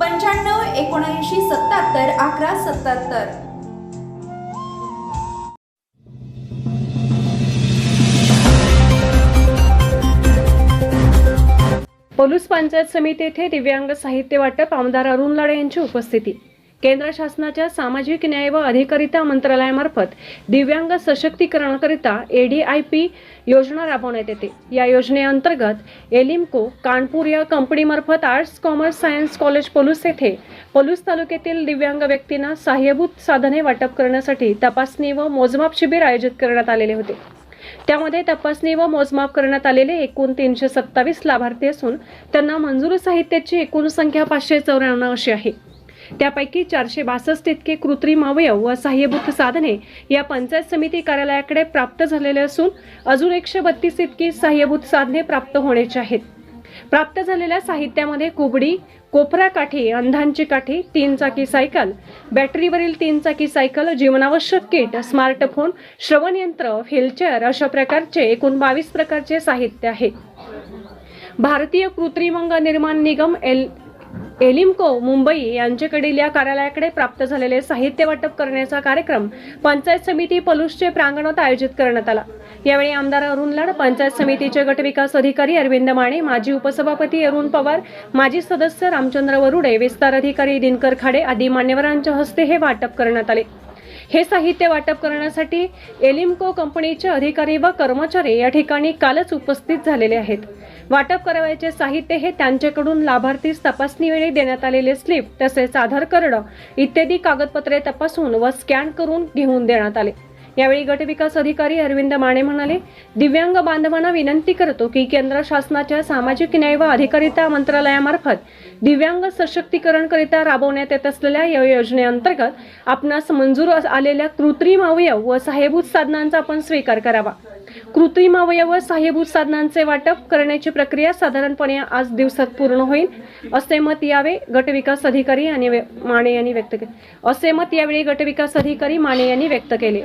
पंच्याण्णव एकोणऐंशी सत्याहत्तर अकरा सत्याहत्तर. पलूस पंचायत समिती येथे दिव्यांग साहित्य वाटप आमदार अरुण लाडे यांची उपस्थिती. केंद्र शासनाच्या सामाजिक न्याय व अधिकारिता मंत्रालयामार्फत दिव्यांग सशक्तीकरणाकरिता ए डी आय पी योजना राबवण्यात येते. या योजनेअंतर्गत एलिम्को कानपूर या कंपनीमार्फत arts commerce science college Palus येथे पलूस तालुक्यातील दिव्यांग व्यक्तींना सहाय्यभूत साधने वाटप करण्यासाठी तपासणी व मोजमाप शिबिर आयोजित करण्यात आलेले होते. त्यामध्ये तपासणी व मोजमाप करण्यात आलेले एकूण तीनशे सत्तावीस लाभार्थी असून त्यांना मंजूर साहित्याची एकूण संख्या पाचशे चौऱ्याण्णव अशी आहे. त्यापैकी चारशे बासष्ट इतके कृत्रिम अवयव व सहाय्यभूत साधने या पंचायत समिती कार्यालयाकडे प्राप्त झालेले असून अजून एकशे बत्तीस इतकी सहाय्यभूत साधने प्राप्त होण्याची आहेत. प्राप्त झालेल्या साहित्यामध्ये कुबडी कोपरा काठी अंधांची काठी तीन चाकी सायकल बॅटरीवरील तीन चाकी सायकल जीवनावश्यक किट स्मार्टफोन श्रवणयंत्र व्हीलचेअर अशा प्रकारचे एकूण बावीस प्रकारचे साहित्य आहे. भारतीय कृत्रिम अंग निर्माण निगम एल एलिम्को मुंबई यांच्याकडील या कार्यालयाकडे प्राप्त झालेले साहित्य वाटप करण्याचा कार्यक्रम पंचायत समिती पलूसचे प्रांगणात आयोजित करण्यात आला. यावेळी आमदार अरुण लाड पंचायत समितीचे गटविकास अधिकारी अरविंद माने माजी उपसभापती अरुण पवार माजी सदस्य रामचंद्र वरुडे विस्तार अधिकारी दिनकर खाडे आदी मान्यवरांच्या हस्ते हे वाटप करण्यात आले. हे साहित्य वाटप करण्यासाठी एलिम्को कंपनीचे अधिकारी व कर्मचारी या ठिकाणी कालच उपस्थित झालेले आहेत. वाटप करावयाचे साहित्य हे त्यांच्याकडून लाभार्थीस तपासणीवेळी देण्यात आलेले स्लिप तसेच आधार कार्ड इत्यादी कागदपत्रे तपासून व स्कॅन करून घेऊन देण्यात आले. यावेळी गटविकास अधिकारी अरविंद माने म्हणाले दिव्यांग बांधवांना विनंती करतो की केंद्र शासनाच्या सामाजिक न्याय व अधिकारिता मंत्रालयामार्फत दिव्यांग सशक्तीकरणकरिता राबवण्यात येत असलेल्या या योजनेअंतर्गत आपणास मंजूर आलेल्या कृत्रिम अवयव व सहाय्यभूत साधनांचा आपण स्वीकार करावा. कृत्रिम अवयव सहाय्यभूत साधनांचे वाटप करण्याची प्रक्रिया साधारणपणे आज दिवसात पूर्ण होईल. असे मत यावे गटविकास अधिकारी आणि माने यांनी व्यक्त केले असे मत यावेळी गटविकास अधिकारी माने यांनी व्यक्त केले.